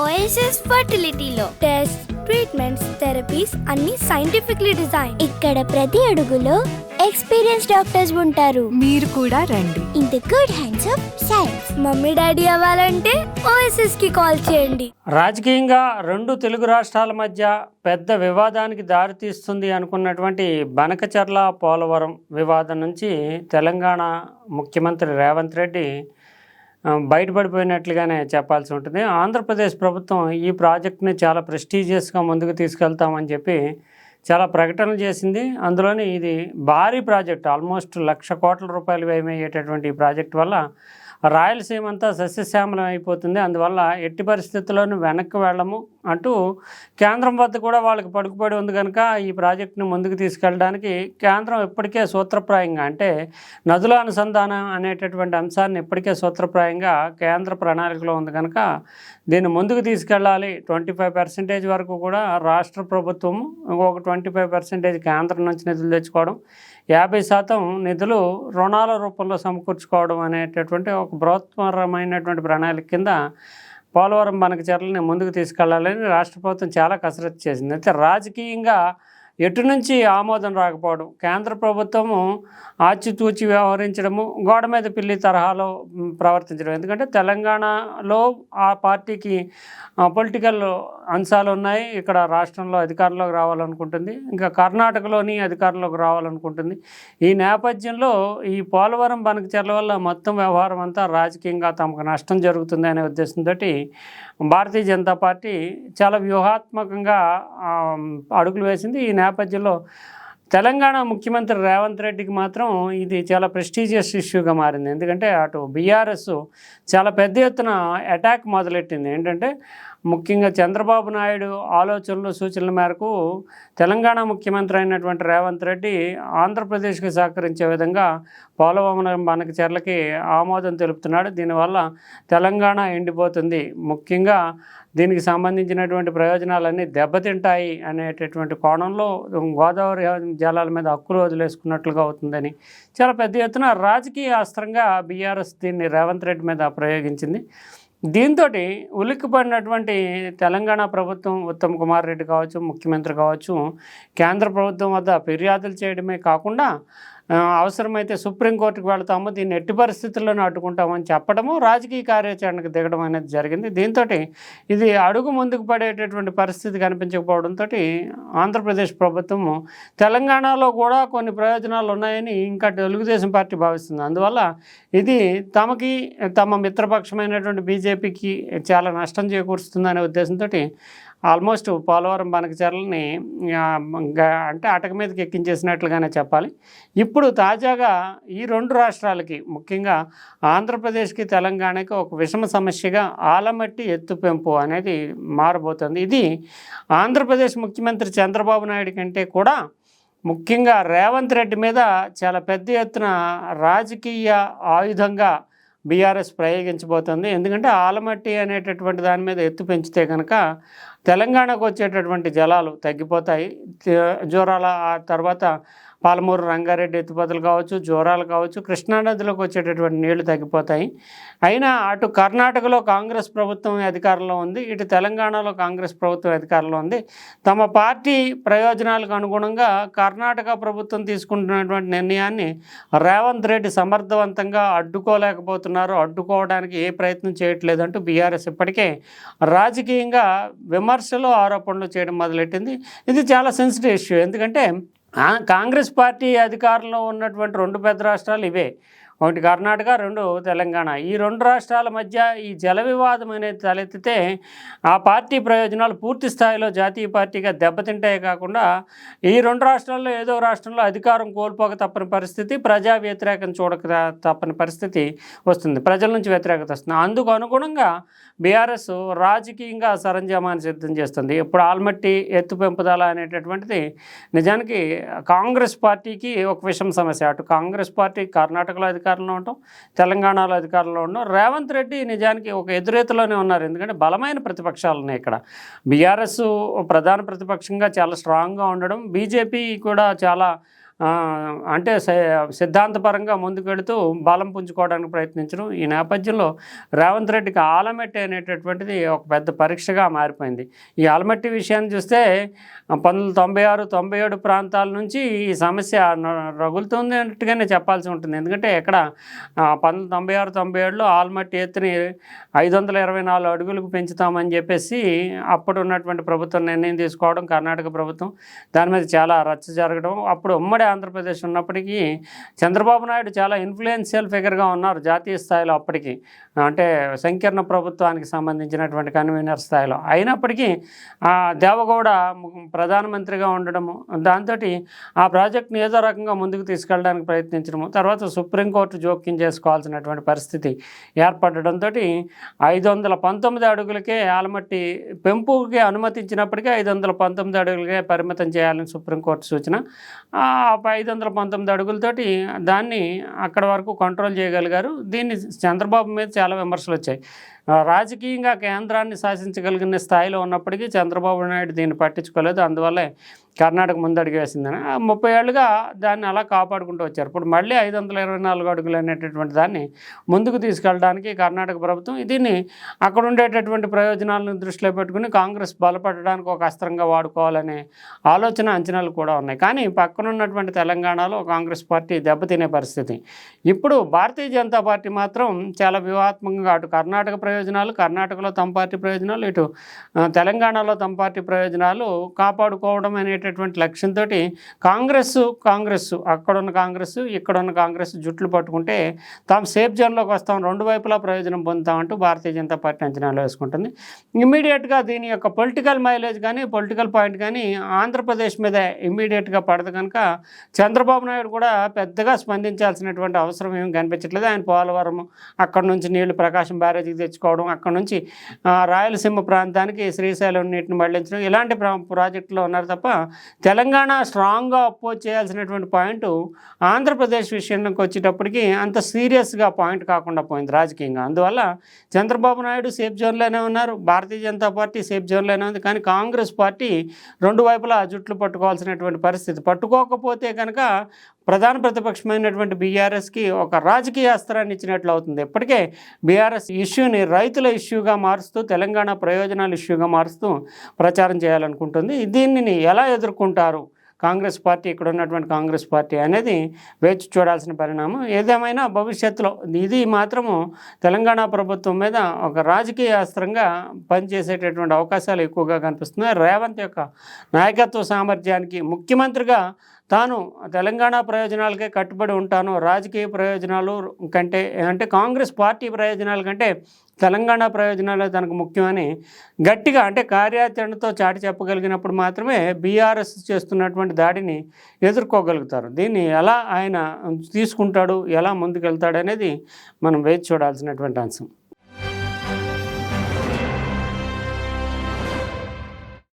OSS ఫర్టిలిటీలో test treatments therapies అన్ని scientifically design ఇక్కడ ప్రతి అడుగులో ఎక్స్పీరియన్స్ డాక్టర్స్ ఉంటారు. మీరు కూడా రండి. In the good hands of science mummy daddy అవ్వాలంటే ఓఎస్ఎస్కి కాల్ చేయండి. రాజకీయంగా రెండు తెలుగు రాష్ట్రాల మధ్య పెద్ద వివాదానికి దారితీస్తుంది అనుకున్నటువంటి బనకచర్ల పోలవరం వివాదం నుంచి తెలంగాణ ముఖ్యమంత్రి రేవంత్ రెడ్డి బయటపడిపోయినట్లుగానే చెప్పాల్సి ఉంటుంది. ఆంధ్రప్రదేశ్ ప్రభుత్వం ఈ ప్రాజెక్ట్ని చాలా ప్రెస్టీజియస్గా ముందుకు తీసుకెళ్తామని చెప్పి చాలా ప్రకటనలు చేసింది. అందులోని ఇది భారీ ప్రాజెక్ట్ ఆల్మోస్ట్ లక్ష కోట్ల రూపాయలు వ్యయమయ్యేటటువంటి ఈ ప్రాజెక్ట్ వల్ల రాయలసీమ అంతా సస్యశ్యామలం అయిపోతుంది. అందువల్ల ఎట్టి పరిస్థితుల్లోనూ వెనక్కి వెళ్ళము. అంటూ కేంద్రం వద్ద కూడా వాళ్ళకి పడుకుపడి ఉంది కనుక ఈ ప్రాజెక్టును ముందుకు తీసుకెళ్ళడానికి కేంద్రం ఇప్పటికే సూత్రప్రాయంగా అంటే నదుల అనుసంధానం అనేటటువంటి అంశాన్ని ఇప్పటికే సూత్రప్రాయంగా కేంద్ర ప్రణాళికలో ఉంది కనుక దీన్ని ముందుకు తీసుకెళ్ళాలి. ట్వంటీ ఫైవ్ పర్సెంటేజ్ వరకు కూడా రాష్ట్ర ప్రభుత్వం ఒక ట్వంటీ ఫైవ్ పర్సెంటేజ్ కేంద్రం నుంచి నిధులు తెచ్చుకోవడం యాభై శాతం నిధులు రుణాల రూపంలో సమకూర్చుకోవడం అనేటటువంటి ఒక బృహత్తరమైనటువంటి ప్రణాళిక కింద పోలవరం బనకచర్లని ముందుకు తీసుకెళ్ళాలని రాష్ట్ర ప్రభుత్వం చాలా కసరత్తు చేసింది. అయితే రాజకీయంగా ఎటు నుంచి ఆమోదం రాకపోవడం? కేంద్ర ప్రభుత్వము ఆచితూచి వ్యవహరించడము గోడ మీద పిల్లి తరహాలో ప్రవర్తించడం. ఎందుకంటే తెలంగాణలో ఆ పార్టీకి పొలిటికల్ అంశాలు ఉన్నాయి ఇక్కడ రాష్ట్రంలో అధికారంలోకి రావాలనుకుంటుంది. ఇంకా కర్ణాటకలోని అధికారంలోకి రావాలనుకుంటుంది. ఈ నేపథ్యంలో ఈ పోలవరం బనకచర్ల వల్ల మొత్తం వ్యవహారం అంతా రాజకీయంగా తమకు నష్టం జరుగుతుంది అనే ఉద్దేశంతో భారతీయ జనతా పార్టీ చాలా వ్యూహాత్మకంగా అడుగులు వేసింది. ఈ నేపథ్యంలో తెలంగాణ ముఖ్యమంత్రి రేవంత్ రెడ్డికి మాత్రం ఇది చాలా ప్రెస్టీజియస్ ఇష్యూగా మారింది. ఎందుకంటే అటు బీఆర్ఎస్ చాలా పెద్ద ఎత్తున అటాక్ మొదలెట్టింది. ఏంటంటే ముఖ్యంగా చంద్రబాబు నాయుడు ఆలోచనలు సూచనల మేరకు తెలంగాణ ముఖ్యమంత్రి అయినటువంటి రేవంత్ రెడ్డి ఆంధ్రప్రదేశ్కి సహకరించే విధంగా పోలవరం బనకచర్లకి ఆమోదం తెలుపుతున్నాడు. దీనివల్ల తెలంగాణ ఎండిపోతుంది. ముఖ్యంగా దీనికి సంబంధించినటువంటి ప్రయోజనాలన్నీ దెబ్బతింటాయి అనేటటువంటి కోణంలో గోదావరి జలాల మీద హక్కులు వదిలేసుకున్నట్లుగా అవుతుందని చాలా పెద్ద ఎత్తున రాజకీయ అస్త్రంగా బీఆర్ఎస్ దీన్ని రేవంత్ రెడ్డి మీద ప్రయోగించింది. దీంతో ఉలిక్కిపడినటువంటి తెలంగాణ ప్రభుత్వం ఉత్తమ్ కుమార్ రెడ్డి కావచ్చు ముఖ్యమంత్రి కావచ్చు కేంద్ర ప్రభుత్వం వద్ద ఫిర్యాదులు చేయడమే కాకుండా అవసరమైతే సుప్రీంకోర్టుకు వెళ్తాము దీన్ని ఎట్టి పరిస్థితుల్లోనే అడ్డుకుంటామని చెప్పడము రాజకీయ కార్యాచరణకు దిగడం అనేది జరిగింది. దీంతో ఇది అడుగు ముందుకు పడేటటువంటి పరిస్థితి కనిపించకపోవడంతో ఆంధ్రప్రదేశ్ ప్రభుత్వము తెలంగాణలో కూడా కొన్ని ప్రయోజనాలు ఉన్నాయని ఇంకా తెలుగుదేశం పార్టీ భావిస్తుంది. అందువల్ల ఇది తమకి తమ మిత్రపక్షమైనటువంటి బీజేపీకి చాలా నష్టం చేకూరుస్తుందనే ఉద్దేశంతో ఆల్మోస్ట్ పోలవరం బనకచర్లని అంటే అటక మీదకి ఎక్కించేసినట్లుగానే చెప్పాలి. ఇప్పుడు తాజాగా ఈ రెండు రాష్ట్రాలకి ముఖ్యంగా ఆంధ్రప్రదేశ్కి తెలంగాణకి ఒక విషమ సమస్యగా ఆలమట్టి ఎత్తు పెంపు అనేది మారబోతుంది. ఇది ఆంధ్రప్రదేశ్ ముఖ్యమంత్రి చంద్రబాబు నాయుడు కంటే కూడా ముఖ్యంగా రేవంత్ రెడ్డి మీద చాలా పెద్ద ఎత్తున రాజకీయ ఆయుధంగా బీఆర్ఎస్ ప్రయోగించబోతుంది. ఎందుకంటే ఆలమట్టి అనేటటువంటి దాని మీద ఎత్తు పెంచితే కనుక తెలంగాణకు వచ్చేటటువంటి జలాలు తగ్గిపోతాయి. జ్వరాల జోరాల ఆ తర్వాత పాలమూరు రంగారెడ్డి ఎత్తుపతులు కావచ్చు జోరాలు కావచ్చు కృష్ణానదిలోకి వచ్చేటటువంటి నీళ్ళు తగ్గిపోతాయి. అయినా అటు కర్ణాటకలో కాంగ్రెస్ ప్రభుత్వం అధికారంలో ఉంది ఇటు తెలంగాణలో కాంగ్రెస్ ప్రభుత్వం అధికారంలో ఉంది. తమ పార్టీ ప్రయోజనాలకు అనుగుణంగా కర్ణాటక ప్రభుత్వం తీసుకుంటున్నటువంటి నిర్ణయాన్ని రేవంత్ రెడ్డి సమర్థవంతంగా అడ్డుకోలేకపోతున్నారు. అడ్డుకోవడానికి ఏ ప్రయత్నం చేయట్లేదు అంటూ బీఆర్ఎస్ ఇప్పటికే రాజకీయంగా విమర్శలు ఆరోపణలు చేయడం మొదలెట్టింది. ఇది చాలా సెన్సిటివ్ ఇష్యూ ఎందుకంటే కాంగ్రెస్ పార్టీ అధికారంలో ఉన్నటువంటి రెండు పెద్ద రాష్ట్రాలు ఇవే. ఒకటి కర్ణాటక రెండు తెలంగాణ. ఈ రెండు రాష్ట్రాల మధ్య ఈ జల వివాదం అనేది తలెత్తితే ఆ పార్టీ ప్రయోజనాలు పూర్తి స్థాయిలో జాతీయ పార్టీగా దెబ్బతింటాయి కాకుండా ఈ రెండు రాష్ట్రాల్లో ఏదో రాష్ట్రంలో అధికారం కోల్పోక తప్పని పరిస్థితి ప్రజా వ్యతిరేకం చూడక తప్పని పరిస్థితి వస్తుంది. ప్రజల నుంచి వ్యతిరేకత వస్తుంది. అందుకు అనుగుణంగా బీఆర్ఎస్ రాజకీయంగా సరంజామాన్ని సిద్ధం చేస్తుంది. ఇప్పుడు ఆల్మట్టి ఎత్తు పెంపుదల అనేటటువంటిది నిజానికి కాంగ్రెస్ పార్టీకి ఒక విషం సమస్య. అటు కాంగ్రెస్ పార్టీ కర్ణాటకలో అధికారంలో ఉండటం తెలంగాణలో అధికారంలో ఉండడం రేవంత్ రెడ్డి నిజానికి ఒక ఎదురేతలోనే ఉన్నారు. ఎందుకంటే బలమైన ప్రతిపక్షాలు ఉన్నాయి ఇక్కడ. బీఆర్ఎస్ ప్రధాన ప్రతిపక్షంగా చాలా స్ట్రాంగ్గా ఉండడం బీజేపీ కూడా చాలా అంటే స- సిద్ధాంతపరంగా ముందుకెడుతూ బలం పుంజుకోవడానికి ప్రయత్నించడం ఈ నేపథ్యంలో రేవంత్ రెడ్డికి ఆలమట్టి అనేటటువంటిది ఒక పెద్ద పరీక్షగా మారిపోయింది. ఈ ఆలమట్టి విషయాన్ని చూస్తే పంతొమ్మిది తొంభై ఆరు తొంభై ఏడు ప్రాంతాల నుంచి ఈ సమస్య న- రగులుతుంది అన్నట్టుగానే చెప్పాల్సి ఉంటుంది. ఎందుకంటే ఇక్కడ పంతొమ్మిది తొంభై ఆరు తొంభై ఏడులో ఆల్మట్టి ఎత్తుని ఐదు వందల ఇరవై నాలుగు అడుగులకు పెంచుతామని చెప్పేసి అప్పుడు ఉన్నటువంటి ప్రభుత్వం నిర్ణయం తీసుకోవడం కర్ణాటక ప్రభుత్వం దాని మీద చాలా రచ్చ జరగడం అప్పుడు ఉమ్మడి ఆంధ్రప్రదేశ్ ఉన్నప్పటికీ చంద్రబాబు నాయుడు చాలా ఇన్ఫ్లుయెన్షియల్ ఫిగర్గా ఉన్నారు జాతీయ స్థాయిలో అప్పటికి. అంటే సంకీర్ణ ప్రభుత్వానికి సంబంధించినటువంటి కన్వీనర్ స్థాయిలో. అయినప్పటికీ ఆ దేవగౌడ ప్రధానమంత్రిగా ఉండడము దాంతో ఆ ప్రాజెక్ట్ని ఏదో రకంగా ముందుకు తీసుకెళ్ళడానికి ప్రయత్నించడము తర్వాత సుప్రీంకోర్టు జోక్యం చేసుకోవాల్సినటువంటి పరిస్థితి ఏర్పడడంతో ఐదు వందల పంతొమ్మిది అడుగులకే ఆలమట్టి పెంపుకి అనుమతించినప్పటికీ ఐదు వందల పంతొమ్మిది అడుగులకే పరిమితం చేయాలని సుప్రీంకోర్టు సూచన. ఆ ఐదు వందల పంతొమ్మిది అడుగులతోటి దాన్ని అక్కడ వరకు కంట్రోల్ చేయగలిగారు. దీన్ని చంద్రబాబు మీద చాలా విమర్శలు వచ్చాయి. రాజకీయంగా కేంద్రాన్ని శాసించగలిగిన స్థాయిలో ఉన్నప్పటికీ చంద్రబాబు నాయుడు దీన్ని పట్టించుకోలేదు. అందువల్లే కర్ణాటక ముందడుగు వేసిందని. ఆ ముప్పై ఏళ్ళుగా దాన్ని అలా కాపాడుకుంటూ వచ్చారు. ఇప్పుడు మళ్ళీ ఐదు వందల ఇరవై నాలుగు అడుగులు అనేటటువంటి దాన్ని ముందుకు తీసుకెళ్ళడానికి కర్ణాటక ప్రభుత్వం దీన్ని అక్కడ ఉండేటటువంటి ప్రయోజనాలను దృష్టిలో పెట్టుకుని కాంగ్రెస్ బలపడడానికి ఒక అస్త్రంగా వాడుకోవాలనే ఆలోచన అంచనాలు కూడా ఉన్నాయి. కానీ పక్కనున్నటువంటి ఉన్నటువంటి తెలంగాణలో కాంగ్రెస్ పార్టీ దెబ్బతినే పరిస్థితి. ఇప్పుడు భారతీయ జనతా పార్టీ మాత్రం చాలా వ్యూహాత్మకంగా అటు కర్ణాటక ప్రయోజనాలు కర్ణాటకలో తమ పార్టీ ప్రయోజనాలు ఇటు తెలంగాణలో తమ పార్టీ ప్రయోజనాలు కాపాడుకోవడం అనేటటువంటి లక్ష్యంతో కాంగ్రెస్ కాంగ్రెస్ అక్కడున్న కాంగ్రెస్ ఇక్కడున్న కాంగ్రెస్ జుట్లు పట్టుకుంటే తాము సేఫ్ జోన్లోకి వస్తాం రెండు వైపులా ప్రయోజనం పొందుతామంటూ భారతీయ జనతా పార్టీ అంచనాలు వేసుకుంటుంది. ఇమ్మీడియట్గా దీని యొక్క పొలిటికల్ మైలేజ్ కానీ పొలిటికల్ పాయింట్ కానీ ఆంధ్రప్రదేశ్ మీద ఇమ్మీడియట్గా పడదు కనుక చంద్రబాబు నాయుడు కూడా పెద్దగా స్పందించాల్సినటువంటి అవసరం ఏమి కనిపించట్లేదు. ఆయన పోలవరం అక్కడ నుంచి నీళ్ళు ప్రకాశం బ్యారేజీకి తెచ్చుకోవడం అక్కడ నుంచి రాయలసీమ ప్రాంతానికి శ్రీశైలం నీటిని మళ్ళించడం ఇలాంటి ప్రా ప్రాజెక్టులో ఉన్నారు తప్ప తెలంగాణ స్ట్రాంగ్గా అపోజ్ చేయాల్సినటువంటి పాయింట్ ఆంధ్రప్రదేశ్ విషయానికి వచ్చేటప్పటికి అంత సీరియస్గా పాయింట్ కాకుండా పోయింది రాజకీయంగా. అందువల్ల చంద్రబాబు నాయుడు సేఫ్ జోన్లోనే ఉన్నారు. భారతీయ జనతా పార్టీ సేఫ్ జోన్లోనే ఉంది. కానీ కాంగ్రెస్ పార్టీ రెండు వైపులా జుట్లు పట్టుకోవాల్సినటువంటి పరిస్థితి. పట్టుకోకపోతే కనుక ప్రధాన ప్రతిపక్షమైనటువంటి బీఆర్ఎస్కి ఒక రాజకీయ అస్త్రాన్ని ఇచ్చినట్లు అవుతుంది. ఇప్పటికే బీఆర్ఎస్ ఇష్యూని రైతుల ఇష్యూగా మారుస్తూ తెలంగాణ ప్రయోజనాల ఇష్యూగా మారుస్తూ ప్రచారం చేయాలనుకుంటుంది. దీనిని ఎలా ఎదుర్కొంటారు? కాంగ్రెస్ పార్టీ ఇక్కడ ఉన్నటువంటి కాంగ్రెస్ పార్టీ అనేది వేచి చూడాల్సిన పరిణామం. ఏదేమైనా భవిష్యత్తులో ఇది మాత్రము తెలంగాణ ప్రభుత్వం మీద ఒక రాజకీయ అస్త్రంగా పనిచేసేటటువంటి అవకాశాలు ఎక్కువగా కనిపిస్తున్నాయి. రేవంత్ యొక్క నాయకత్వ సామర్థ్యానికి ముఖ్యమంత్రిగా తాను తెలంగాణ ప్రయోజనాలకే కట్టుబడి ఉంటాను రాజకీయ ప్రయోజనాలు కంటే అంటే కాంగ్రెస్ పార్టీ ప్రయోజనాల కంటే తెలంగాణ ప్రయోజనాలు తనకు ముఖ్యమని గట్టిగా అంటే కార్యాచరణతో చాటి చెప్పగలిగినప్పుడు మాత్రమే బీఆర్ఎస్ చేస్తున్నటువంటి దాడిని ఎదుర్కోగలుగుతారు. దీన్ని ఎలా ఆయన తీసుకుంటాడు ఎలా ముందుకెళ్తాడు అనేది మనం వేచి చూడాల్సినటువంటి అంశం.